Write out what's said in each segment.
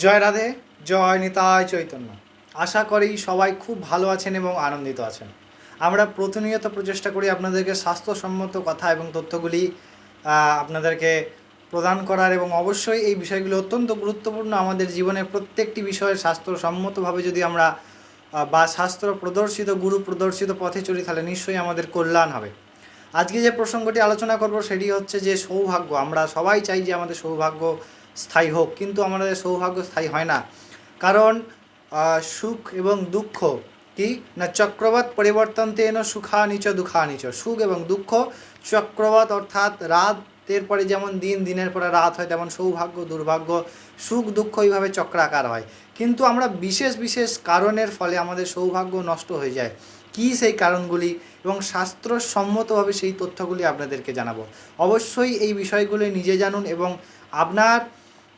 জয় রাধে, জয় নিতায় চৈতন্য। আশা করি সবাই খুব ভালো আছেন এবং আনন্দিত আছেন। আমরা প্রতিনিয়ত প্রচেষ্টা করি আপনাদেরকে স্বাস্থ্যসম্মত কথা এবং তথ্যগুলি আপনাদেরকে প্রদান করার এবং অবশ্যই এই বিষয়গুলো অত্যন্ত গুরুত্বপূর্ণ আমাদের জীবনের প্রত্যেকটি বিষয়ে স্বাস্থ্যসম্মতভাবে যদি আমরা বা শাস্ত্র প্রদর্শিত, গুরু প্রদর্শিত পথে চলি, তাহলে নিশ্চয়ই আমাদের কল্যাণ হবে। আজকে যে প্রসঙ্গটি আলোচনা করব, সেটি হচ্ছে যে সৌভাগ্য। আমরা সবাই চাই যে আমাদের সৌভাগ্য স্থায়ী হোক, কিন্তু আমাদের সৌভাগ্য স্থায়ী হয় না। কারণ সুখ এবং দুঃখ কি? না, চক্রবাত পরিবর্তন তেন সুখানিচ দুঃখানিচ সুখ এবং দুঃখ, চক্রবাত অর্থাৎ রাতের পরে যেমন দিন, দিনের পরে রাত হয়, তেমন সৌভাগ্য, দুর্ভাগ্য, সুখ, দুঃখ এইভাবে চক্রাকার হয়। কিন্তু আমরা বিশেষ বিশেষ কারণের ফলে আমাদের সৌভাগ্য নষ্ট হয়ে যায়। কী সেই কারণগুলি? এবং শাস্ত্রসম্মতভাবে সেই তথ্যগুলি আপনাদেরকে জানাব। অবশ্যই এই বিষয়গুলি নিজে জানুন এবং আপনার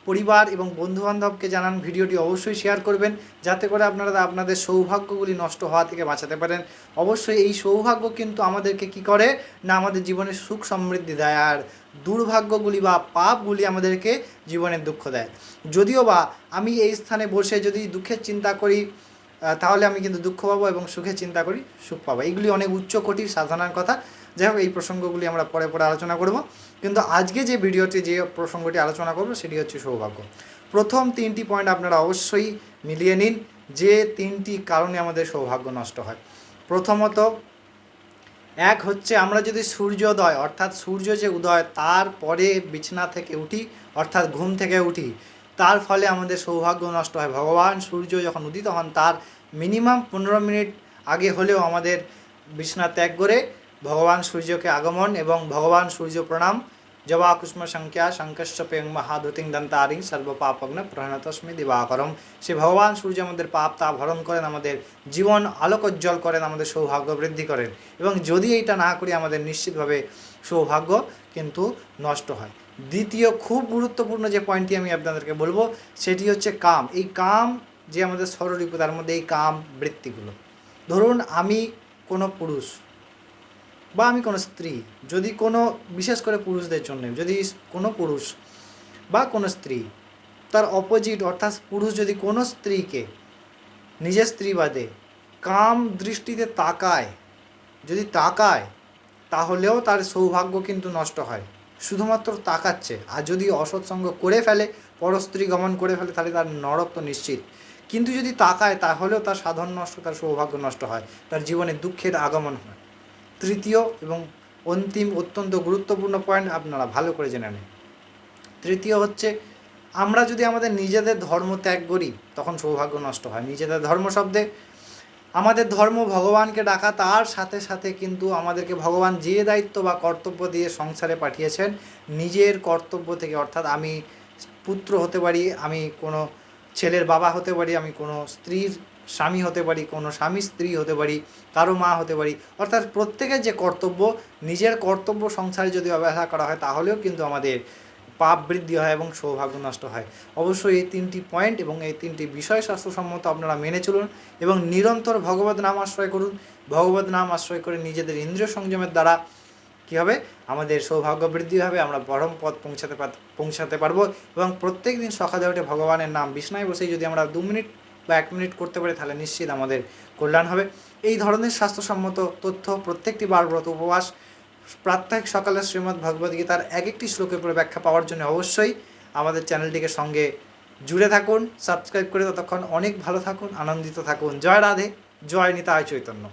পরিবার এবং বন্ধুবান্ধবকে জানান ভিডিওটি অবশ্যই শেয়ার করবেন, যাতে করে আপনারা আপনাদের সৌভাগ্যগুলি নষ্ট হওয়া থেকে বাঁচাতে পারেন। অবশ্যই এই সৌভাগ্য কিন্তু আমাদেরকে কি করে? না আমাদের জীবনে সুখ সমৃদ্ধি দেয়, আর দুর্ভাগ্যগুলি বা পাপগুলি আমাদেরকে জীবনের দুঃখ দেয়। যদিও বা আমি এই স্থানে বসে যদি দুঃখের চিন্তা করি তাহলে আমি কিন্তু দুঃখ পাবো এবং সুখের চিন্তা করি, সুখ পাবো। এইগুলি অনেক উচ্চ কোটির সাধনার কথা। যাই হোক, এই প্রসঙ্গগুলি আমরা পরে পরে আলোচনা করব। কিন্তু আজকে যে ভিডিওটি, যে প্রসঙ্গটি আলোচনা করব, সেটি হচ্ছে সৌভাগ্য। প্রথম তিনটি পয়েন্ট আপনারা অবশ্যই মিলিয়ে নিন, যে তিনটি কারণে আমাদের সৌভাগ্য নষ্ট হয়। প্রথমত, এক হচ্ছে আমরা যদি সূর্যোদয়, অর্থাৎ সূর্য যে উদয়, তারপরে বিছানা থেকে উঠি, অর্থাৎ ঘুম থেকে উঠি তার ফলে আমাদের সৌভাগ্য নষ্ট হয়। ভগবান সূর্য যখন উদিত হন, তার মিনিমাম পনেরো মিনিট আগে হলেও আমাদের বিছানা ত্যাগ করে ভগবান সূর্যকে আগমন এবং ভগবান সূর্য প্রণাম। জবা কুষ্ম সংখ্যা শঙ্কশ্চ পেং মহাদুতিং দন্তারিং সর্বপাপগ্ন প্রণতস্মি দিবাকরম। সে ভগবান সূর্য আমাদের পাপ তা ভরণ করেন, আমাদের জীবন আলোকোজ্জ্বল করেন, আমাদের সৌভাগ্য বৃদ্ধি করেন এবং যদি এইটা না করি, আমাদের নিশ্চিতভাবে সৌভাগ্য কিন্তু নষ্ট হয়। দ্বিতীয় খুব গুরুত্বপূর্ণ যে পয়েন্টটি আমি আপনাদেরকে বলব, সেটি হচ্ছে কাম। এই কাম যে আমাদের স্বরূপ তার মধ্যে এই কাম বৃত্তিগুলো। ধরুন আমি কোনো পুরুষ বা আমি কোনো স্ত্রী, যদি কোনো, বিশেষ করে পুরুষদের জন্য, যদি কোনো পুরুষ বা কোনো স্ত্রী, তার অপোজিট অর্থাৎ পুরুষ যদি কোনো স্ত্রীকে নিজের স্ত্রী বাদে কাম দৃষ্টিতে তাকায়, যদি তাকায়, তাহলেও তার সৌভাগ্য কিন্তু নষ্ট হয়। শুধুমাত্র তাকাচ্ছে। আর যদি অসৎসঙ্গ করে ফেলে, পরস্ত্রী গমন করে ফেলে, তাহলে তার নরক তো নিশ্চিত। কিন্তু যদি তাকায়, তাহলেও তার সাধন নষ্ট, তার সৌভাগ্য নষ্ট হয়, তার জীবনে দুঃখের আগমন হয়। তৃতীয় এবং অন্তিম অত্যন্ত গুরুত্বপূর্ণ পয়েন্ট আপনারা ভালো করে জেনে নেন। তৃতীয় হচ্ছে, আমরা যদি আমাদের নিজেদের ধর্ম ত্যাগ করি, তখন সৌভাগ্য নষ্ট হয়। নিজেদের ধর্ম শব্দে আমাদের ধর্ম ভগবানকে ডাকা তার সাথে সাথে কিন্তু আমাদেরকে ভগবান যে দায়িত্ব বা কর্তব্য দিয়ে সংসারে পাঠিয়েছেন, নিজের কর্তব্য থেকে, অর্থাৎ আমি পুত্র হতে পারি, আমি কোনো ছেলের বাবা হতে পারি, আমি কোনো স্ত্রীর স্বামী হতে পারি, কোনো স্বামী স্ত্রী হতে পারি, কারও মা হতে পারি, অর্থাৎ প্রত্যেকের যে কর্তব্য, নিজের কর্তব্য সংসারে যদি অবহেলা করা হয় তাহলেও কিন্তু আমাদের পাপ বৃদ্ধি হয় এবং সৌভাগ্য নষ্ট হয়। অবশ্যই এই তিনটি পয়েন্ট এবং এই তিনটি বিষয় স্বাস্থ্যসম্মত আপনারা মেনে চলুন এবং নিরন্তর ভগবত নাম আশ্রয় করুন। ভগবত নাম আশ্রয় করে নিজেদের ইন্দ্রিয় সংযমের দ্বারা কী হবে? আমাদের সৌভাগ্য বৃদ্ধি হবে, আমরা পরম পথ পৌঁছাতে পৌঁছাতে পারব এবং প্রত্যেক দিন সকালে উঠে ভগবানের নাম বিষ্ণায় বসেই যদি আমরা দু মিনিট বা এক মিনিট করতে পারি, তাহলে নিশ্চিত আমাদের কল্যাণ হবে। এই ধরনের স্বাস্থ্যসম্মত তথ্য, প্রত্যেকটি বার ব্রত উপবাস প্রাত্যহিক সকালে শ্রীমদ্ ভগবদ্গীতার এক একটি শ্লোকের উপরে ব্যাখ্যা পাওয়ার জন্য অবশ্যই আমাদের চ্যানেলটিকে সঙ্গে জুড়ে থাকুন, সাবস্ক্রাইব করে ততক্ষণ অনেক ভালো থাকুন, আনন্দিত থাকুন। জয় রাধে, জয় নিতায় চৈতন্য।